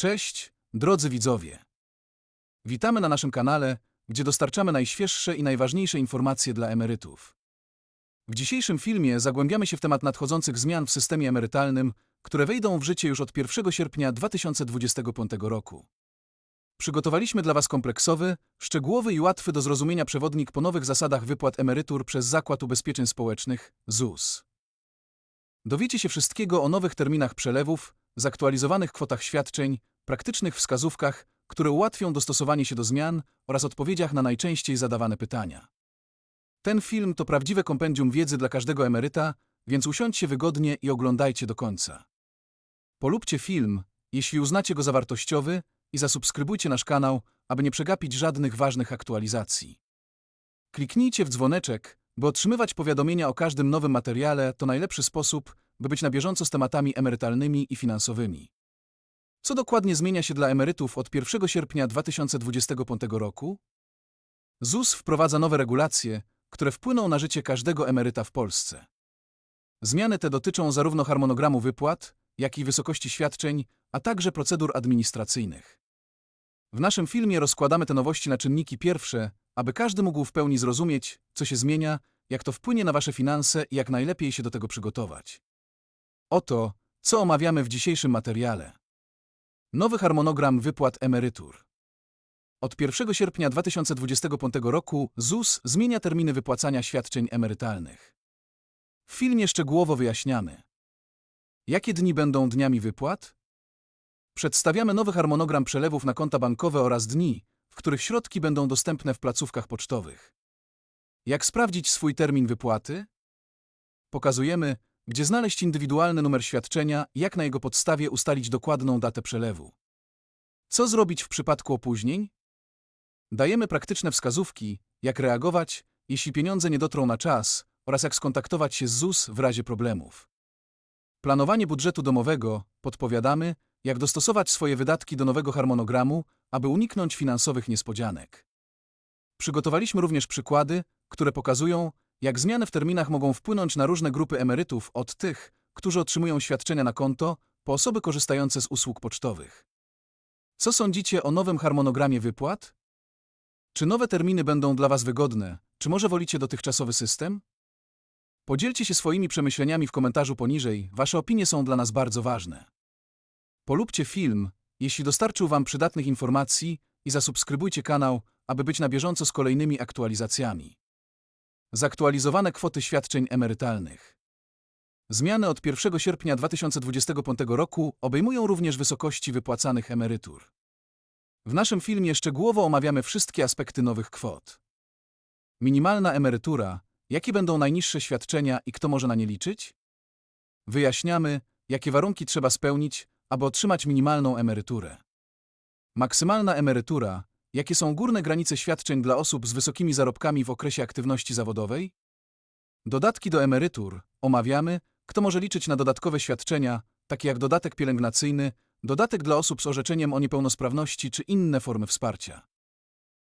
Cześć, drodzy widzowie. Witamy na naszym kanale, gdzie dostarczamy najświeższe i najważniejsze informacje dla emerytów. W dzisiejszym filmie zagłębiamy się w temat nadchodzących zmian w systemie emerytalnym, które wejdą w życie już od 1 sierpnia 2025 roku. Przygotowaliśmy dla Was kompleksowy, szczegółowy i łatwy do zrozumienia przewodnik po nowych zasadach wypłat emerytur przez Zakład Ubezpieczeń Społecznych ZUS. Dowiecie się wszystkiego o nowych terminach przelewów, zaktualizowanych kwotach świadczeń, praktycznych wskazówkach, które ułatwią dostosowanie się do zmian oraz odpowiedziach na najczęściej zadawane pytania. Ten film to prawdziwe kompendium wiedzy dla każdego emeryta, więc usiądźcie wygodnie i oglądajcie do końca. Polubcie film, jeśli uznacie go za wartościowy i zasubskrybujcie nasz kanał, aby nie przegapić żadnych ważnych aktualizacji. Kliknijcie w dzwoneczek, by otrzymywać powiadomienia o każdym nowym materiale to najlepszy sposób, by być na bieżąco z tematami emerytalnymi i finansowymi. Co dokładnie zmienia się dla emerytów od 1 sierpnia 2025 roku? ZUS wprowadza nowe regulacje, które wpłyną na życie każdego emeryta w Polsce. Zmiany te dotyczą zarówno harmonogramu wypłat, jak i wysokości świadczeń, a także procedur administracyjnych. W naszym filmie rozkładamy te nowości na czynniki pierwsze, aby każdy mógł w pełni zrozumieć, co się zmienia, jak to wpłynie na Wasze finanse i jak najlepiej się do tego przygotować. Oto, co omawiamy w dzisiejszym materiale. Nowy harmonogram wypłat emerytur. Od 1 sierpnia 2025 roku ZUS zmienia terminy wypłacania świadczeń emerytalnych. W filmie szczegółowo wyjaśniamy, jakie dni będą dniami wypłat, przedstawiamy nowy harmonogram przelewów na konta bankowe oraz dni, w których środki będą dostępne w placówkach pocztowych. Jak sprawdzić swój termin wypłaty? Pokazujemy, gdzie znaleźć indywidualny numer świadczenia jak na jego podstawie ustalić dokładną datę przelewu. Co zrobić w przypadku opóźnień? Dajemy praktyczne wskazówki, jak reagować, jeśli pieniądze nie dotrą na czas oraz jak skontaktować się z ZUS w razie problemów. Planowanie budżetu domowego podpowiadamy, jak dostosować swoje wydatki do nowego harmonogramu, aby uniknąć finansowych niespodzianek. Przygotowaliśmy również przykłady, które pokazują, jak zmiany w terminach mogą wpłynąć na różne grupy emerytów od tych, którzy otrzymują świadczenia na konto, po osoby korzystające z usług pocztowych. Co sądzicie o nowym harmonogramie wypłat? Czy nowe terminy będą dla Was wygodne, czy może wolicie dotychczasowy system? Podzielcie się swoimi przemyśleniami w komentarzu poniżej, Wasze opinie są dla nas bardzo ważne. Polubcie film, jeśli dostarczył Wam przydatnych informacji i zasubskrybujcie kanał, aby być na bieżąco z kolejnymi aktualizacjami. Zaktualizowane kwoty świadczeń emerytalnych. Zmiany od 1 sierpnia 2025 roku obejmują również wysokości wypłacanych emerytur. W naszym filmie szczegółowo omawiamy wszystkie aspekty nowych kwot. Minimalna emerytura, jakie będą najniższe świadczenia i kto może na nie liczyć? Wyjaśniamy, jakie warunki trzeba spełnić, aby otrzymać minimalną emeryturę. Maksymalna emerytura, jakie są górne granice świadczeń dla osób z wysokimi zarobkami w okresie aktywności zawodowej? Dodatki do emerytur omawiamy, kto może liczyć na dodatkowe świadczenia, takie jak dodatek pielęgnacyjny, dodatek dla osób z orzeczeniem o niepełnosprawności czy inne formy wsparcia.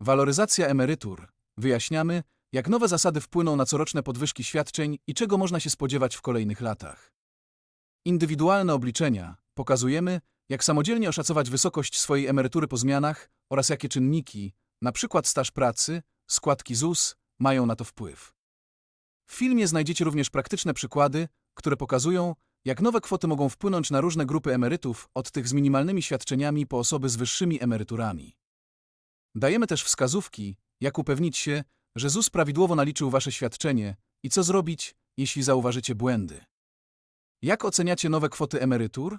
Waloryzacja emerytur. Wyjaśniamy, jak nowe zasady wpłyną na coroczne podwyżki świadczeń i czego można się spodziewać w kolejnych latach. Indywidualne obliczenia. Pokazujemy, jak samodzielnie oszacować wysokość swojej emerytury po zmianach oraz jakie czynniki, np. staż pracy, składki ZUS, mają na to wpływ. W filmie znajdziecie również praktyczne przykłady, które pokazują, jak nowe kwoty mogą wpłynąć na różne grupy emerytów, od tych z minimalnymi świadczeniami po osoby z wyższymi emeryturami. Dajemy też wskazówki, jak upewnić się, że ZUS prawidłowo naliczył Wasze świadczenie i co zrobić, jeśli zauważycie błędy. Jak oceniacie nowe kwoty emerytur?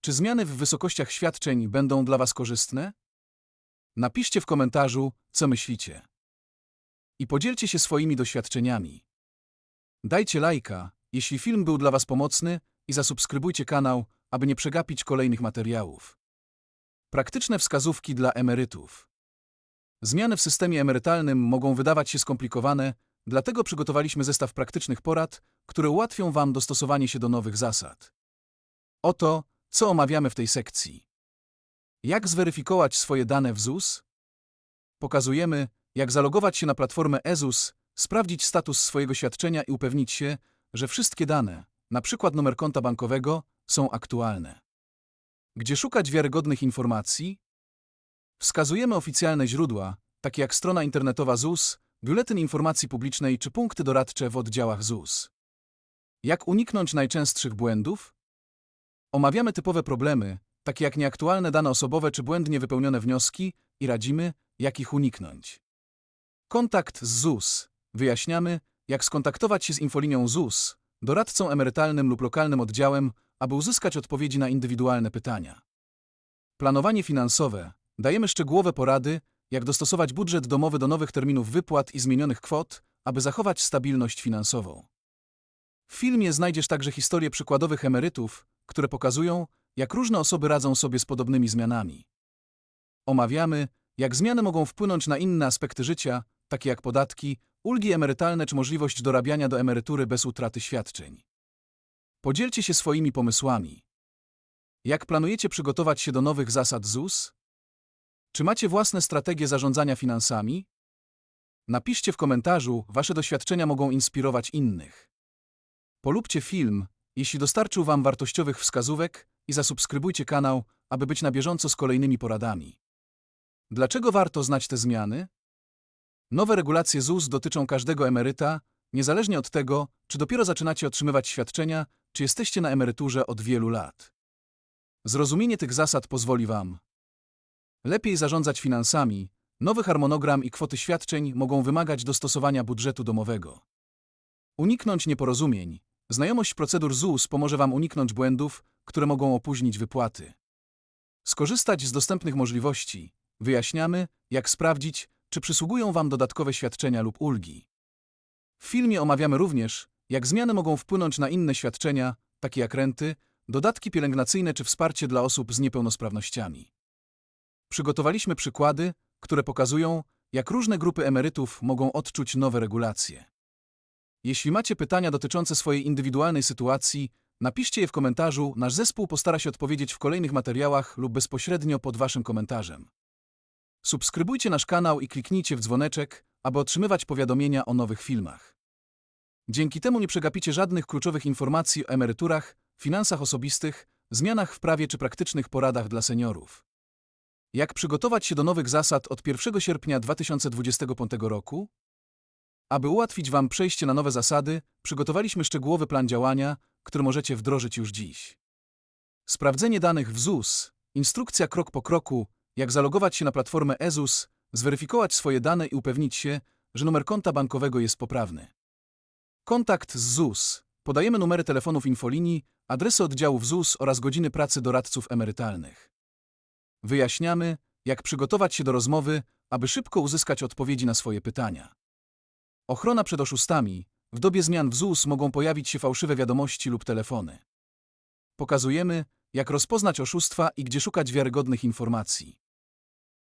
Czy zmiany w wysokościach świadczeń będą dla Was korzystne? Napiszcie w komentarzu, co myślicie. I podzielcie się swoimi doświadczeniami. Dajcie lajka, jeśli film był dla Was pomocny i zasubskrybujcie kanał, aby nie przegapić kolejnych materiałów. Praktyczne wskazówki dla emerytów. Zmiany w systemie emerytalnym mogą wydawać się skomplikowane, dlatego przygotowaliśmy zestaw praktycznych porad, które ułatwią Wam dostosowanie się do nowych zasad. Oto, co omawiamy w tej sekcji. Jak zweryfikować swoje dane w ZUS? Pokazujemy, jak zalogować się na platformę EZUS, sprawdzić status swojego świadczenia i upewnić się, że wszystkie dane, np. numer konta bankowego, są aktualne. Gdzie szukać wiarygodnych informacji? Wskazujemy oficjalne źródła, takie jak strona internetowa ZUS, biuletyn informacji publicznej czy punkty doradcze w oddziałach ZUS. Jak uniknąć najczęstszych błędów? Omawiamy typowe problemy, takie jak nieaktualne dane osobowe czy błędnie wypełnione wnioski i radzimy, jak ich uniknąć. Kontakt z ZUS. Wyjaśniamy, jak skontaktować się z infolinią ZUS, doradcą emerytalnym lub lokalnym oddziałem, aby uzyskać odpowiedzi na indywidualne pytania. Planowanie finansowe. Dajemy szczegółowe porady, jak dostosować budżet domowy do nowych terminów wypłat i zmienionych kwot, aby zachować stabilność finansową. W filmie znajdziesz także historie przykładowych emerytów, które pokazują, jak różne osoby radzą sobie z podobnymi zmianami. Omawiamy, jak zmiany mogą wpłynąć na inne aspekty życia, takie jak podatki, ulgi emerytalne czy możliwość dorabiania do emerytury bez utraty świadczeń. Podzielcie się swoimi pomysłami. Jak planujecie przygotować się do nowych zasad ZUS? Czy macie własne strategie zarządzania finansami? Napiszcie w komentarzu, wasze doświadczenia mogą inspirować innych. Polubcie film, jeśli dostarczył wam wartościowych wskazówek i zasubskrybujcie kanał, aby być na bieżąco z kolejnymi poradami. Dlaczego warto znać te zmiany? Nowe regulacje ZUS dotyczą każdego emeryta, niezależnie od tego, czy dopiero zaczynacie otrzymywać świadczenia, czy jesteście na emeryturze od wielu lat. Zrozumienie tych zasad pozwoli Wam lepiej zarządzać finansami, nowy harmonogram i kwoty świadczeń mogą wymagać dostosowania budżetu domowego. Uniknąć nieporozumień. Znajomość procedur ZUS pomoże Wam uniknąć błędów, które mogą opóźnić wypłaty. Skorzystać z dostępnych możliwości. Wyjaśniamy, jak sprawdzić, czy przysługują Wam dodatkowe świadczenia lub ulgi. W filmie omawiamy również, jak zmiany mogą wpłynąć na inne świadczenia, takie jak renty, dodatki pielęgnacyjne czy wsparcie dla osób z niepełnosprawnościami. Przygotowaliśmy przykłady, które pokazują, jak różne grupy emerytów mogą odczuć nowe regulacje. Jeśli macie pytania dotyczące swojej indywidualnej sytuacji, napiszcie je w komentarzu, nasz zespół postara się odpowiedzieć w kolejnych materiałach lub bezpośrednio pod Waszym komentarzem. Subskrybujcie nasz kanał i kliknijcie w dzwoneczek, aby otrzymywać powiadomienia o nowych filmach. Dzięki temu nie przegapicie żadnych kluczowych informacji o emeryturach, finansach osobistych, zmianach w prawie czy praktycznych poradach dla seniorów. Jak przygotować się do nowych zasad od 1 sierpnia 2025 roku? Aby ułatwić Wam przejście na nowe zasady, przygotowaliśmy szczegółowy plan działania, który możecie wdrożyć już dziś. Sprawdzenie danych w ZUS, instrukcja krok po kroku, jak zalogować się na platformę EZUS, zweryfikować swoje dane i upewnić się, że numer konta bankowego jest poprawny. Kontakt z ZUS. Podajemy numery telefonów infolinii, adresy oddziałów ZUS oraz godziny pracy doradców emerytalnych. Wyjaśniamy, jak przygotować się do rozmowy, aby szybko uzyskać odpowiedzi na swoje pytania. Ochrona przed oszustami. W dobie zmian w ZUS mogą pojawić się fałszywe wiadomości lub telefony. Pokazujemy, jak rozpoznać oszustwa i gdzie szukać wiarygodnych informacji.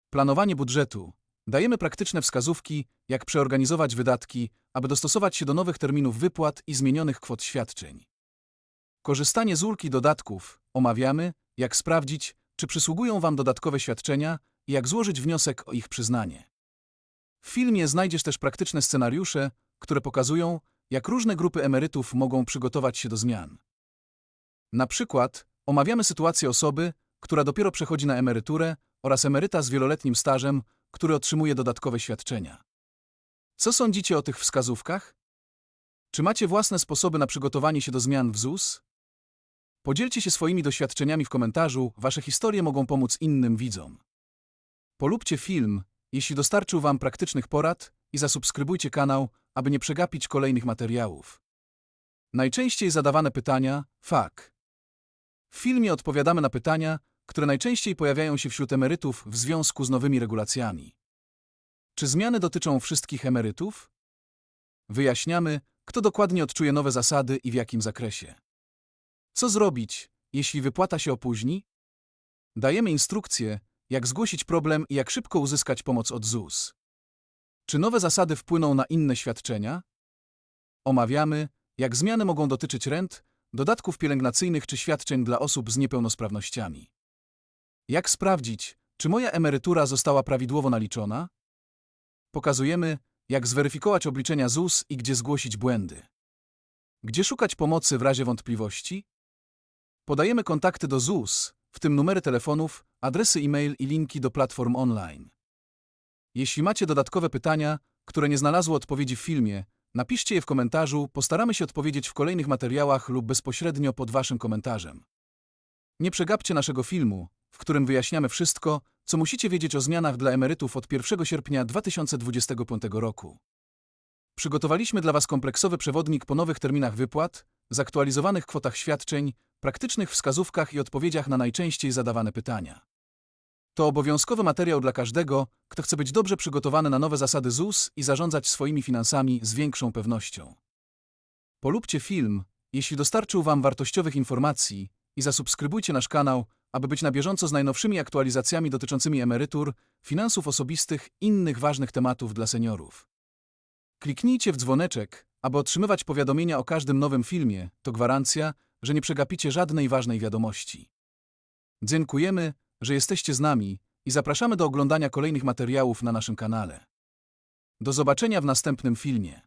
Planowanie budżetu. Dajemy praktyczne wskazówki, jak przeorganizować wydatki, aby dostosować się do nowych terminów wypłat i zmienionych kwot świadczeń. Korzystanie z ulg i dodatków. Omawiamy, jak sprawdzić, czy przysługują Wam dodatkowe świadczenia i jak złożyć wniosek o ich przyznanie. W filmie znajdziesz też praktyczne scenariusze, które pokazują, jak różne grupy emerytów mogą przygotować się do zmian. Na przykład omawiamy sytuację osoby, która dopiero przechodzi na emeryturę oraz emeryta z wieloletnim stażem, który otrzymuje dodatkowe świadczenia. Co sądzicie o tych wskazówkach? Czy macie własne sposoby na przygotowanie się do zmian w ZUS? Podzielcie się swoimi doświadczeniami w komentarzu, wasze historie mogą pomóc innym widzom. Polubcie film, jeśli dostarczył Wam praktycznych porad i zasubskrybujcie kanał, aby nie przegapić kolejnych materiałów. Najczęściej zadawane pytania FAK. W filmie odpowiadamy na pytania, które najczęściej pojawiają się wśród emerytów w związku z nowymi regulacjami. Czy zmiany dotyczą wszystkich emerytów? Wyjaśniamy, kto dokładnie odczuje nowe zasady i w jakim zakresie. Co zrobić, jeśli wypłata się opóźni? Dajemy instrukcje, jak zgłosić problem i jak szybko uzyskać pomoc od ZUS. Czy nowe zasady wpłyną na inne świadczenia? Omawiamy, jak zmiany mogą dotyczyć rent, dodatków pielęgnacyjnych czy świadczeń dla osób z niepełnosprawnościami. Jak sprawdzić, czy moja emerytura została prawidłowo naliczona? Pokazujemy, jak zweryfikować obliczenia ZUS i gdzie zgłosić błędy. Gdzie szukać pomocy w razie wątpliwości? Podajemy kontakty do ZUS. w tym numery telefonów, adresy e-mail i linki do platform online. Jeśli macie dodatkowe pytania, które nie znalazły odpowiedzi w filmie, napiszcie je w komentarzu, postaramy się odpowiedzieć w kolejnych materiałach lub bezpośrednio pod Waszym komentarzem. Nie przegapcie naszego filmu, w którym wyjaśniamy wszystko, co musicie wiedzieć o zmianach dla emerytów od 1 sierpnia 2025 roku. Przygotowaliśmy dla Was kompleksowy przewodnik po nowych terminach wypłat, zaktualizowanych kwotach świadczeń, praktycznych wskazówkach i odpowiedziach na najczęściej zadawane pytania. To obowiązkowy materiał dla każdego, kto chce być dobrze przygotowany na nowe zasady ZUS i zarządzać swoimi finansami z większą pewnością. Polubcie film, jeśli dostarczył Wam wartościowych informacji i zasubskrybujcie nasz kanał, aby być na bieżąco z najnowszymi aktualizacjami dotyczącymi emerytur, finansów osobistych i innych ważnych tematów dla seniorów. Kliknijcie w dzwoneczek, aby otrzymywać powiadomienia o każdym nowym filmie. To gwarancja, że nie przegapicie żadnej ważnej wiadomości. Dziękujemy, że jesteście z nami i zapraszamy do oglądania kolejnych materiałów na naszym kanale. Do zobaczenia w następnym filmie.